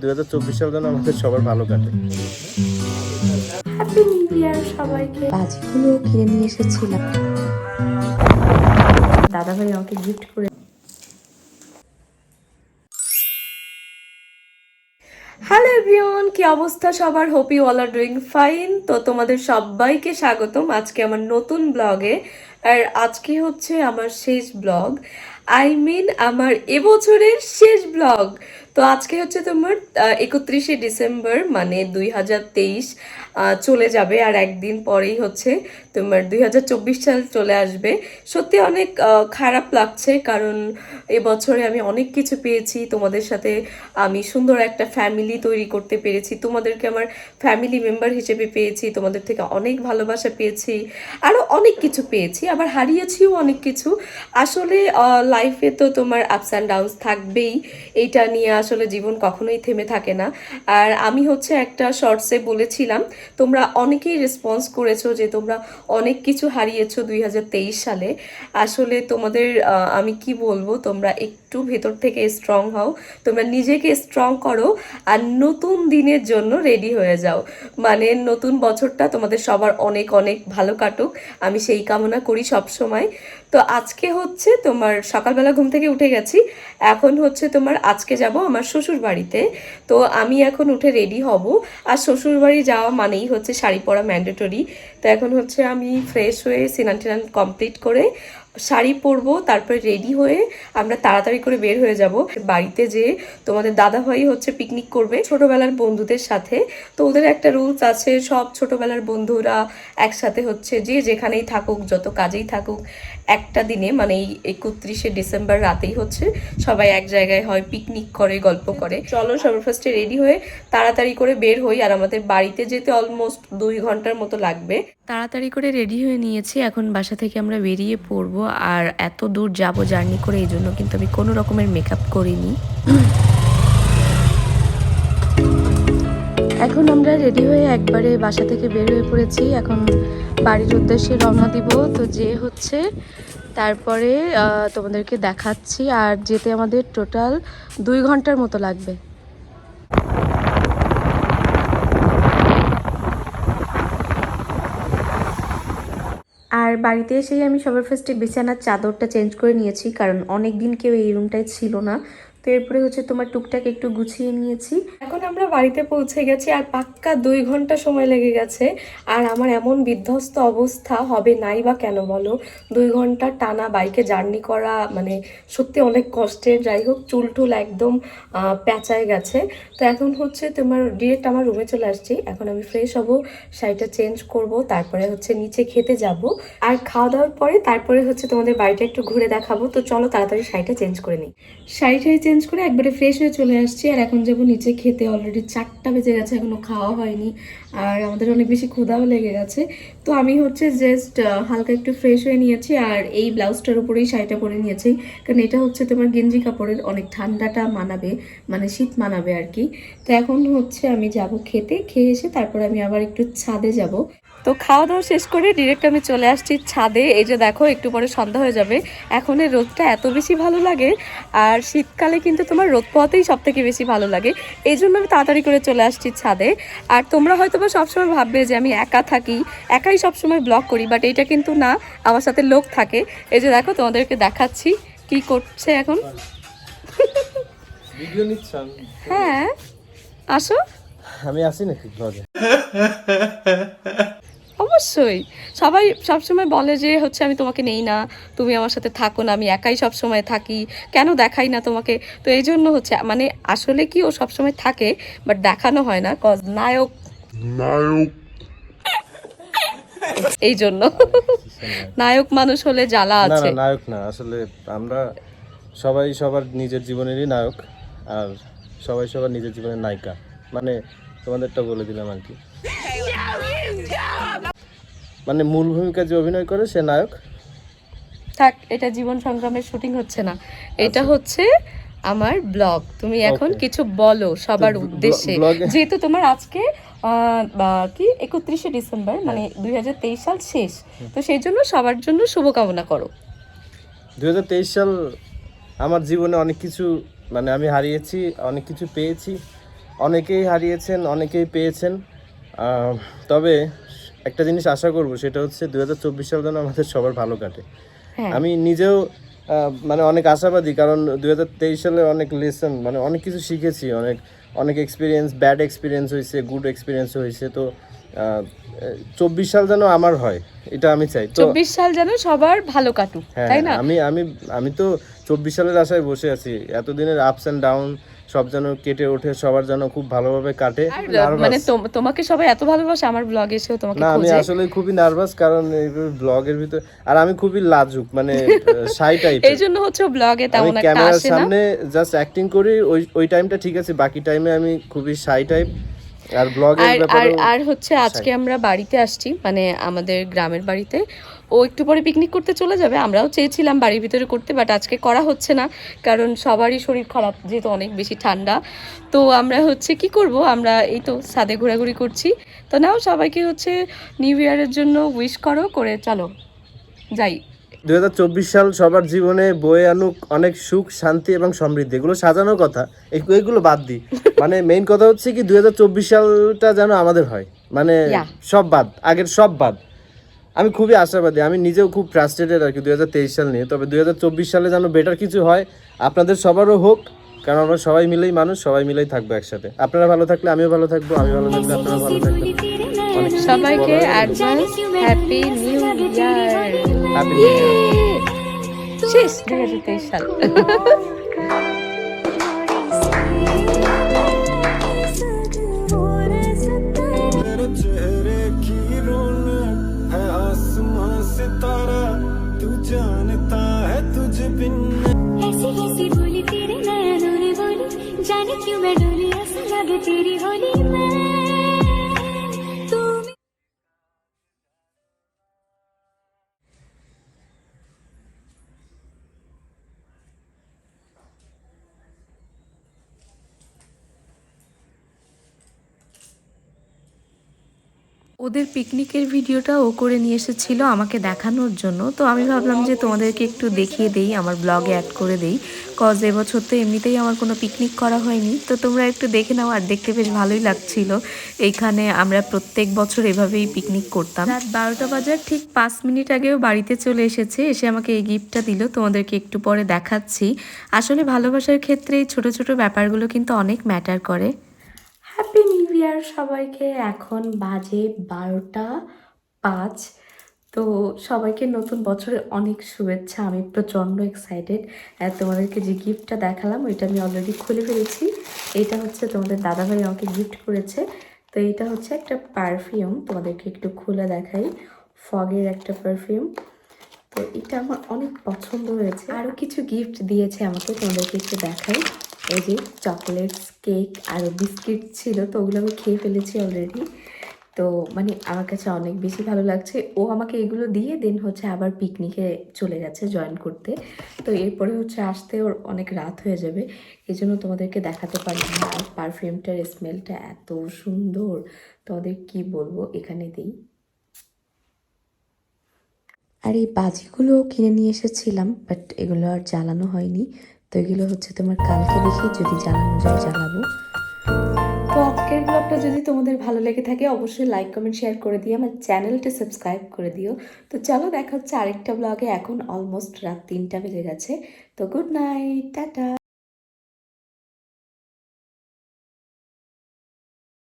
দুই হাজার চব্বিশ সাল যেন আমাদের সবার ভালো কাটে। হ্যাপি নিউ ইয়ার সবাইকে। বাজিগুলো কিনে নিয়ে এসেছিলাম। দাদা ভাই আমাকে গিফট করে হ্যালো এভরিওয়ান কি অবস্থা সবার? Hope you all are doing fine তো তোমাদের সবাইকে স্বাগতম আজকে আমার নতুন ব্লগে। আর আজকে হচ্ছে আমার শেষ ব্লগ। আই মিন আমার এবছরের শেষ ব্লগ। তো আজকে হচ্ছে তোমার একত্রিশে ডিসেম্বর মানে দুই হাজার তেইশ চলে যাবে। আর একদিন পরেই হচ্ছে তোমার দুই হাজার চব্বিশ সাল চলে আসবে। সত্যি অনেক খারাপ লাগছে কারণ এবছরে আমি অনেক কিছু পেয়েছি। তোমাদের সাথে আমি সুন্দর একটা ফ্যামিলি তৈরি করতে পেরেছি। তোমাদেরকে আমার ফ্যামিলি মেম্বার হিসেবে পেয়েছি। তোমাদের থেকে অনেক ভালোবাসা পেয়েছি। আরও অনেক কিছু পেয়েছি। আবার হারিয়েছিও অনেক কিছু। আসলে লাইফে তো তোমার আপস অ্যান্ড ডাউনস থাকবেই। এইটা নিয়ে আসলে জীবন কখনোই থেমে থাকে না। আর আমি হচ্ছে একটা শর্টসে বলেছিলাম, তোমরা অনেকেই রেসপন্স করেছ যে তোমরা অনেক কিছু হারিয়েছো দু হাজার তেইশ সালে। আসলে তোমাদের আমি কি বলব, তোমরা একটু ভেতর থেকে স্ট্রং হও, তোমরা নিজেকে স্ট্রং করো আর নতুন দিনের জন্য রেডি হয়ে যাও। মানে নতুন বছরটা তোমাদের সবার অনেক অনেক ভালো কাটুক, আমি সেই কামনা করি সব সময় তো আজকে হচ্ছে তোমার সকালবেলা ঘুম থেকে উঠে গেছি, এখন হচ্ছে তোমার আজকে যাব আমার শ্বশুর বাড়িতে তো আমি এখন উঠে রেডি হব। আর শ্বশুর বাড়ি যাওয়া মানেই হচ্ছে শাড়ি পরা ম্যান্ডেটরি তো এখন হচ্ছে আমি ফ্রেশ হয়ে সিনান টিনান কমপ্লিট করে শাড়ি পরবো, তারপরে রেডি হয়ে আমরা তাড়াতাড়ি করে বের হয়ে যাব। বাড়িতে যে তোমাদের দাদা ভাই হচ্ছে পিকনিক করবে ছোটবেলার বন্ধুদের সাথে, তো ওদের একটা রুলস আছে, সব ছোটবেলার বন্ধুরা একসাথে হচ্ছে যে যেখানেই থাকুক, যত কাজেই থাকুক একটা দিনে মানে এই একত্রিশে ডিসেম্বর রাতেই হচ্ছে, সবাই এক জায়গায় হয় পিকনিক করে, গল্প করে। চলো সবার ফার্স্টে রেডি হয়ে তাড়াতাড়ি করে বের হই আর আমাদের বাড়িতে যেতে অলমোস্ট দুই ঘণ্টার মতো লাগবে। তাড়াতাড়ি করে রেডি হয়ে নিয়েছি, এখন বাসা থেকে আমরা বেরিয়ে পড়ব আর এত দূর যাব জার্নি করে এই জন্য কিন্তু আমি কোনো রকমের মেকআপ করিনি। এখন আমরা রেডি হয়ে একবারে বাসা থেকে বের হয়ে পড়েছি, এখন বাড়ির উদ্দেশ্যে রওনা দিব। তো যে হচ্ছে তারপরে তোমাদেরকে দেখাচ্ছি আর যেতে আমাদের টোটাল দুই ঘণ্টার মতো লাগবে। আর বাড়িতে এসেই আমি সবার ফার্স্টে বিছানার চাদরটা চেঞ্জ করে নিয়েছি, কারণ অনেক দিন কেউ এই রুমটায় ছিল না। এরপরে হচ্ছে তোমার টুকটাক একটু গুছিয়ে নিয়েছি। এখন আমরা বাড়িতে পৌঁছে গেছি আর পাক্কা দুই ঘণ্টা সময় লেগে গেছে। আর আমার এমন বিধ্বস্ত অবস্থা হবে নাই বা কেন বলো? দুই ঘণ্টা টানা বাইকে জার্নি করা মানে সত্যি অনেক কষ্টের। যাই হোক চুল টুল একদম প্যাঁচায় গেছে। তো এখন হচ্ছে তোমার ডিরেক্ট আমার রুমে চলে আসছি। এখন আমি ফ্রেশ হব শাড়িটা চেঞ্জ করব তারপরে হচ্ছে নিচে খেতে যাব। আর খাওয়া দাওয়ার পরে তারপরে হচ্ছে তোমাদের বাড়িটা একটু ঘুরে দেখাবো। তো চলো তাড়াতাড়ি শাড়িটা চেঞ্জ করে নিই। শাড়িটাই চেঞ্জ করে একবারে ফ্রেশ হয়ে চলে আসছি। আর এখন যাব নিচে খেতে। অলরেডি চারটা বেজে গেছে এখনও খাওয়া হয়নি। আর আমাদের অনেক বেশি ক্ষুধাও লেগে গেছে। তো আমি হচ্ছে জাস্ট হালকা একটু ফ্রেশ হয়ে নিয়েছি আর এই ব্লাউজটার উপরেই শাড়িটা পরে নিয়েছি। কারণ এটা হচ্ছে তোমার গেঞ্জি কাপড়ের অনেক ঠান্ডাটা মানাবে মানে শীত মানাবে আর কি। তো এখন হচ্ছে আমি যাব খেতে, খেয়ে এসে তারপর আমি আবার একটু ছাদে যাব। তো খাওয়া দাওয়া শেষ করে ডিরেক্ট আমি চলে আসছি ছাদে। এই যে দেখো, একটু পরে সন্ধ্যা হয়ে যাবে। এখন এই রোদটা এত বেশি ভালো লাগে আর শীতকালে কিন্তু তোমার রোদ পোয়াতেই সব থেকে বেশি ভালো লাগে। এই জন্য আমি তাড়াতাড়ি করে চলে আসছি ছাদে। আর তোমরা হয়তো বা সবসময় ভাববে যে আমি একা থাকি, একাই সবসময় ব্লগ করি বাট এইটা কিন্তু না আমার সাথে লোক থাকে। এই যে দেখো তোমাদেরকে দেখাচ্ছি কি করছে এখন। হ্যাঁ আসো। আমি আসি নাকি ব্লগে অবশ্যই। সবাই সবসময় বলে যে হচ্ছে আমি তোমাকে নেই না তুমি আমার সাথে থাকো না আমি একাই সব সময় থাকি কেন দেখাই না তোমাকে? তো এই জন্য হচ্ছে মানে আসলে কি ও সবসময় থাকে বাট দেখানো হয় না কজ নায়ক নায়ক এই জন্য। নায়ক মানুষ হলে জ্বালা আছে না নায়ক না আসলে আমরা সবাই সবার নিজের জীবনেরই নায়ক আর সবাই সবার নিজের জীবনের নায়িকা। মানে তোমাদেরটা বলে দিলাম আর কি। মানে মূল ভূমিকা যে অভিনয় করে সে নায়ক। থাক এটা জীবন সংগ্রামের শুটিং হচ্ছে না। এটা হচ্ছে আমার ব্লগ তুমি এখন কিছু বলো সবার উদ্দেশ্যে। যেহেতু তোমার আজকে কি একত্রিশে ডিসেম্বর মানে দু হাজার তেইশ সাল শেষ। তো সেই জন্য সবার জন্য শুভকামনা করো। দু হাজার তেইশ সাল আমার জীবনে অনেক কিছু মানে আমি হারিয়েছি অনেক কিছু পেয়েছি। অনেকেই হারিয়েছেন অনেকেই পেয়েছেন। তবে একটা জিনিস আশা করব সেটা হচ্ছে দু হাজার চব্বিশ সাল যেন আমাদের সবার ভালো কাটে। হ্যাঁ। আমি নিজেও মানে অনেক আশাবাদী কারণ দু হাজার তেইশ সালে অনেক লেসন মানে অনেক কিছু শিখেছি অনেক অনেক এক্সপিরিয়েন্স ব্যাড এক্সপিরিয়েন্স হয়েছে গুড এক্সপিরিয়েন্স হয়েছে তো চব্বিশ সাল যেন আমার হয় এটা আমি চাই চব্বিশ সাল যেন সবার ভালো কাটুক হ্যাঁ তাই না? আমি আমি আমি তো চব্বিশ সালের আশায় বসে আছি এতদিনের আপস অ্যান্ড ডাউন সব যেন কেটে ওঠে সবার যেন খুব ভালোভাবে কাটে। মানে তোমাকে সবাই এত ভালোবাসে আমার ব্লগ এসেও তোমাকে না আমি আসলে খুবই নার্ভাস কারণ এই ব্লগের ভিতর আর আমি খুবই লাজুক মানে সাই টাইপ এই জন্য হচ্ছে ব্লগে তেমন একটা ক্যামেরার আসে না। সামনে জাস্ট অ্যাক্টিং করি ওই ওই টাইমটা ঠিক আছে বাকি টাইমে আমি খুবই সাই টাইপ আর আর আর আর হচ্ছে আজকে আমরা বাড়িতে আসছি মানে আমাদের গ্রামের বাড়িতে। ও একটু পরে পিকনিক করতে চলে যাবে আমরাও চেয়েছিলাম বাড়ির ভিতরে করতে বাট আজকে করা হচ্ছে না কারণ সবারই শরীর খারাপ যেহেতু অনেক বেশি ঠান্ডা। তো আমরা হচ্ছে কি করব আমরা এই তো ছাদে ঘোরাঘুরি করছি। তো নাও সবাইকে হচ্ছে নিউ ইয়ারের জন্য উইশ করো করে চলো যাই। দুই চব্বিশ সাল সবার জীবনে বয়ে আনুক অনেক সুখ শান্তি এবং সমৃদ্ধি। এগুলো সাজানোর কথা। এগুলো বাদ দিই মানে মেইন কথা হচ্ছে কি দুই চব্বিশ সালটা যেন আমাদের হয়। মানে সব বাদ আগের সব বাদ। আমি খুবই আশাবাদী আমি নিজেও খুব ফ্রাস্ট্রেটেড আর কি দুই হাজার তেইশ সাল নিয়ে। তবে দুই হাজার চব্বিশ সালে যেন বেটার কিছু হয় আপনাদের সবারও হোক কারণ আমরা সবাই মিলেই মানুষ সবাই মিলেই থাকব একসাথে। আপনারা ভালো থাকলে আমিও ভালো থাকব আমি ভালো থাকলে আপনারা ভালো থাকবেন। সবাইকে বলার- advance happy new year Happy New Year. শেষ দুই হাজার তেইশ সাল तेरे चेहरे की रौनक है आसमां सितारा तू जानता है तुझ बिन ऐसी कैसी बोली तेरे नयनों ने बोली जाने क्यों मैं डोली ऐसा लगे तेरी होली में ওদের পিকনিকের ভিডিওটা ও করে নিয়ে এসেছিল আমাকে দেখানোর জন্য। তো আমি ভাবলাম যে তোমাদেরকে একটু দেখিয়ে দেই, আমার ব্লগে অ্যাড করে দেই। কজ এবছর তো এমনিতেই আমার কোনো পিকনিক করা হয়নি। তো তোমরা একটু দেখে নাও, আর দেখতে বেশ ভালোই লাগছিল। এইখানে আমরা প্রত্যেক বছর এভাবেই পিকনিক করতাম। রাত বারোটা বাজার ঠিক পাঁচ মিনিট আগেও বাড়িতে চলে এসেছে, এসে আমাকে এই গিফটটা দিল। তোমাদেরকে একটু পরে দেখাচ্ছি। আসলে ভালোবাসার ক্ষেত্রে এই ছোটো ছোটো ব্যাপারগুলো কিন্তু অনেক ম্যাটার করে। ইয়ার সবাইকে এখন বাজে বারোটা পাঁচ। তো সবাইকে নতুন বছরের অনেক শুভেচ্ছা। আমি প্রচণ্ড এক্সাইটেড তোমাদেরকে যে গিফটটা দেখালাম, ওইটা আমি অলরেডি খুলে ফেলেছি। এটা হচ্ছে তোমাদের দাদাভাই আমাকে গিফট করেছে। তো এটা হচ্ছে একটা পারফিউম তোমাদেরকে একটু খুলে দেখাই। ফগের একটা পারফিউম তো এটা আমার অনেক পছন্দ হয়েছে। আরও কিছু গিফট দিয়েছে আমাকে, তোমাদেরকে একটু দেখাই। এই যে চকলেটস কেক আর বিস্কিট ছিল তো ওগুলো আমি খেয়ে ফেলেছি অলরেডি তো মানে আমার কাছে অনেক বেশি ভালো লাগছে। ও আমাকে এগুলো দিয়ে দেন হচ্ছে আবার পিকনিকে চলে গেছে জয়েন করতে। তো এরপরে হচ্ছে আসতে ওর অনেক রাত হয়ে যাবে। এই জন্য তোমাদেরকে দেখাতে পারি না। আর পারফিউমটার স্মেলটা এত সুন্দর। তোমাদের কি বলব? এখানে দিই। আর এই বাজিগুলো কিনে নিয়ে এসেছিলাম বাট এগুলো আর জ্বালানো হয়নি। তো এগুলো হচ্ছে তোমার কালকে দেখি, যদি জানানো যায় জানাব। তো আজকের ব্লগটা যদি তোমাদের ভালো লেগে থাকে, অবশ্যই লাইক কমেন্ট শেয়ার করে দিয়ে আমার চ্যানেলটা সাবস্ক্রাইব করে দিও। তো চলো দেখা হচ্ছে আরেকটা ব্লগে এখন অলমোস্ট রাত তিনটা বেজে গেছে। তো গুড নাইট টাটা।